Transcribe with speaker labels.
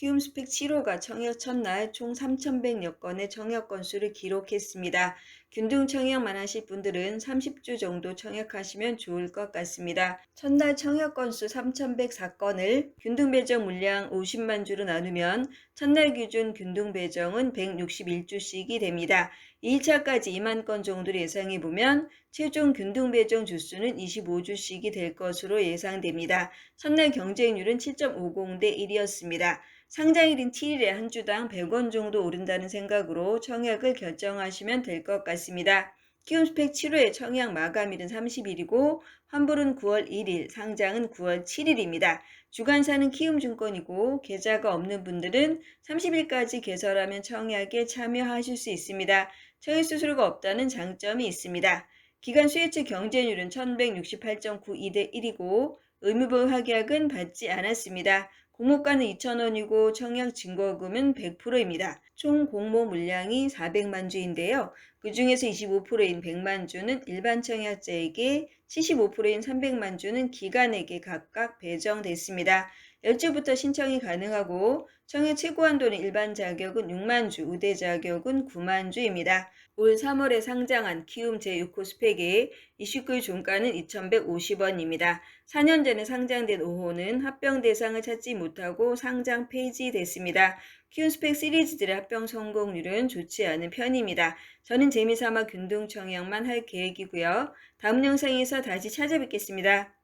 Speaker 1: 키움 스펙 7호가 청약 첫날 총 3,100여 건의 청약 건수를 기록했습니다. 균등 청약만 하실 분들은 30주 정도 청약하시면 좋을 것 같습니다. 첫날 청약 건수 3,104건을 균등 배정 물량 50만 주로 나누면 첫날 기준 균등 배정은 161주씩이 됩니다. 2차까지 2만 건 정도를 예상해 보면 최종 균등 배정 주수는 25주씩이 될 것으로 예상됩니다. 첫날 경쟁률은 7.50대 1이었습니다. 상장일인 7일에 한 주당 100원 정도 오른다는 생각으로 청약을 결정하시면 될 것 같습니다. 키움스펙 7호의 청약 마감일은 30일이고 환불은 9월 1일, 상장은 9월 7일입니다. 주간사는 키움증권이고 계좌가 없는 분들은 30일까지 개설하면 청약에 참여하실 수 있습니다. 청약 수수료가 없다는 장점이 있습니다. 기간 수혜체 경제율은 1168.92대 1이고 의무보호 확약은 받지 않았습니다. 공모가는 2,000원이고 청약 증거금은 100%입니다. 총 공모 물량이 400만 주인데요. 그 중에서 25%인 100만 주는 일반 청약자에게 75%인 300만 주는 기관에게 각각 배정됐습니다. 10주부터 신청이 가능하고 청약 최고 한도는 일반 자격은 6만 주, 우대 자격은 9만 주입니다. 올 3월에 상장한 키움 제6호 스펙의 29일 종가는 2,150원입니다. 4년 전에 상장된 5호는 합병 대상을 찾지 못하고 상장 폐지됐습니다. 키움 스펙 시리즈들의 합병 성공률은 좋지 않은 편입니다. 저는 재미삼아 균등 청약만 할 계획이고요. 다음 영상에서 다시 찾아뵙겠습니다.